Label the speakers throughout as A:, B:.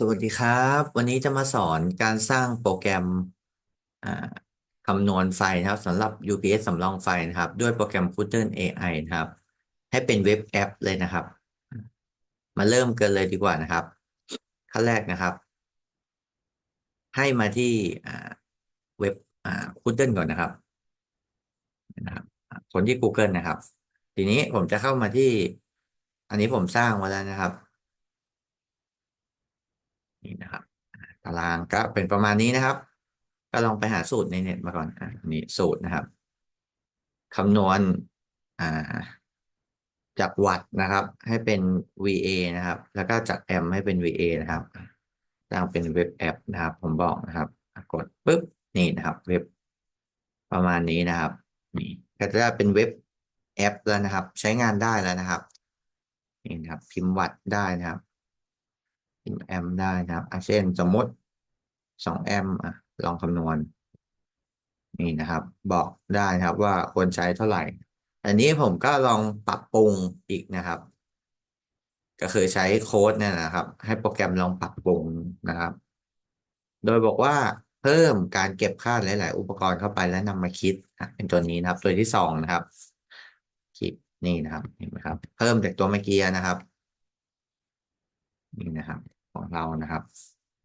A: สวัสดีครับ วันนี้จะมาสอนการสร้างโปรแกรมอ่าคำนวณไฟนะครับสำหรับ UPS สำรองไฟนะครับ ด้วยโปรแกรม Quten AI นะครับ ให้เป็นเว็บแอปเลยนะครับ มาเริ่มกันเลยดีกว่านะครับ ขั้นแรกนะครับ ให้มาที่อ่าเว็บอ่า Quten ก่อนนะครับนะครับคนที่ Google นะครับ ทีนี้ผมจะเข้ามาที่ อันนี้ผมสร้างมาแล้วนะครับ นี่นะครับตารางก็เป็นประมาณนี้นะครับ ก็ลองไปหาสูตรในเน็ตมาก่อนอะนี่สูตรนะครับคำนวณอ่าจากวัตนะครับ ให้เป็น VA นะครับ แล้วก็จากแอมให้เป็น VA นะครับสร้างเป็นเว็บแอปนะครับ ผมบอกนะครับ กดปุ๊บนี่นะครับ เว็บประมาณนี้นะครับนี่ก็จะได้เป็นเว็บแอปแล้วนะครับ ใช้งานได้แล้วนะครับนี่นะครับ พิมพ์วัตได้นะครับ พิมแอมป์ได้นะครับอะเช่นสมมติสองแอมป์อะลองคำนวณ นี่นะครับ บอกได้นะครับว่าควรใช้เท่าไหร่ อันนี้ผมก็ลองปรับปรุงอีกนะครับ ก็คือใช้โค้ดเนี่ยนะครับ ให้โปรแกรมลองปรับปรุงนะครับ โดยบอกว่าเพิ่มการเก็บค่าหลาย ๆ อุปกรณ์เข้าไปแล้วนำมาคิดเป็นตัวนี้นะครับ ตัวที่สองนะครับคลิปนี่นะครับเห็นไหมครับ เพิ่มจากตัวเมื่อกี้นะครับ นี่นะครับ ของเรานะครับ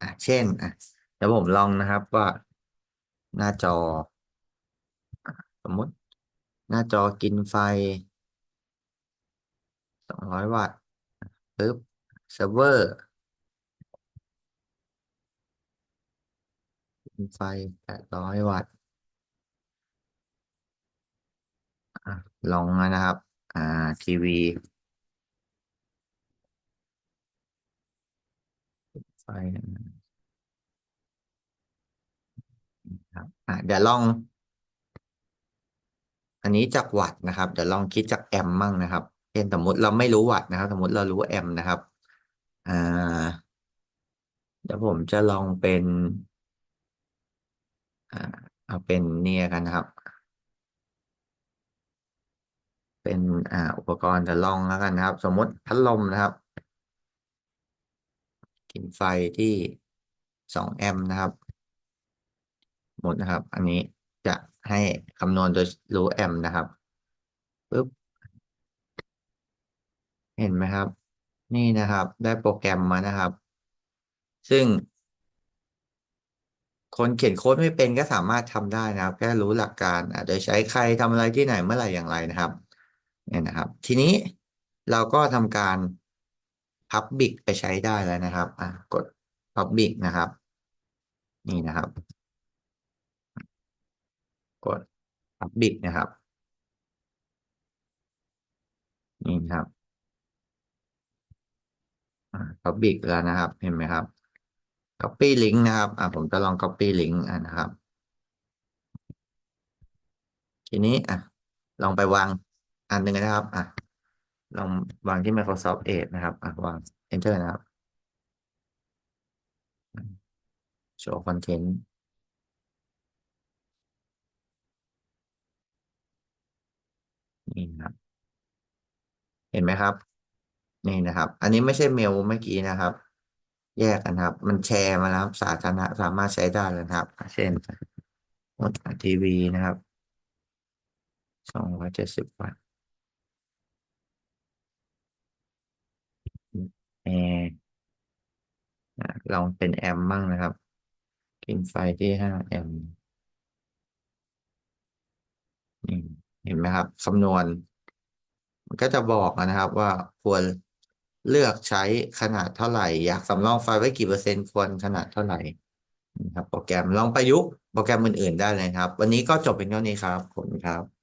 A: อะเช่นอะเดี๋ยวผมลองนะครับว่าหน้าจอ สมมติหน้าจอกินไฟสองร้อยวัตต์ปึ๊บเซิร์ฟเวอร์กินไฟแปดร้อยวัตต์อะลองนะครับ อ่าทีวี ไฟครับอะเดี๋ยวลอง อันนี้จากวัตต์นะครับ เดี๋ยวลองคิดจากแอมมั่งนะครับเช่นสมมติเราไม่รู้วัตต์นะครับ สมมติเรารู้แอมนะครับ อ่า เดี๋ยวผมจะลองเป็น อ่า เอาเป็นเนี่ยกันนะครับ เป็นอ่าอุปกรณ์จะลองแล้วกันนะครับ สมมติพัดลมนะครับ กินไฟที่สองแอมป์นะครับ หมดนะครับ อันนี้จะให้คำนวณโดยรู้แอมป์นะครับปึ๊บเห็นไหมครับ นี่นะครับ ได้โปรแกรมมานะครับ ซึ่ง คนเขียนโค้ดไม่เป็นก็สามารถทำได้นะครับ แค่รู้หลักการอะโดยใช้ใครทำอะไรที่ไหนเมื่อไหร่อย่างไรนะครับ เนี่ยนะครับ ทีนี้เราก็ทำการ Public ไปใช้ได้แล้วนะครับ อะกด Public นะครับ นี่นะครับ กด Public นะครับ นี่นะครับอ่า Public แล้วนะครับ เห็นไหมครับ Copy link นะครับ อ่าผมจะลอง Copy link อ่านะครับ ทีนี้อะลองไปวางอันหนึ่งนะครับ อะ ลองวางที่ Microsoft Edge นะครับอะวาง Enter นะครับ Show Content นี่นะครับ เห็นไหมครับ นี่นะครับ อันนี้ไม่ใช่เมลเมื่อกี้นะครับ แยกกันครับ มันแชร์มาแล้วสาธารณะสามารถใช้ได้เลยนะครับ เช่นมดทีวีนะครับสองร้อยเจ็ดสิบวัตต์ แอร์ลองเป็นแอมป์บ้างนะครับ กินไฟที่ห้าแอมนี่เห็นไหมครับคำนวณ มันก็จะบอกนะครับว่าควรเลือกใช้ขนาดเท่าไหร่ อยากสำรองไฟไว้กี่เปอร์เซ็นต์ควรขนาดเท่าไหร่นะครับ โปรแกรมลองประยุกต์โปรแกรมอื่นๆได้เลยครับ วันนี้ก็จบเป็นเท่านี้ครับ ขอบคุณครับ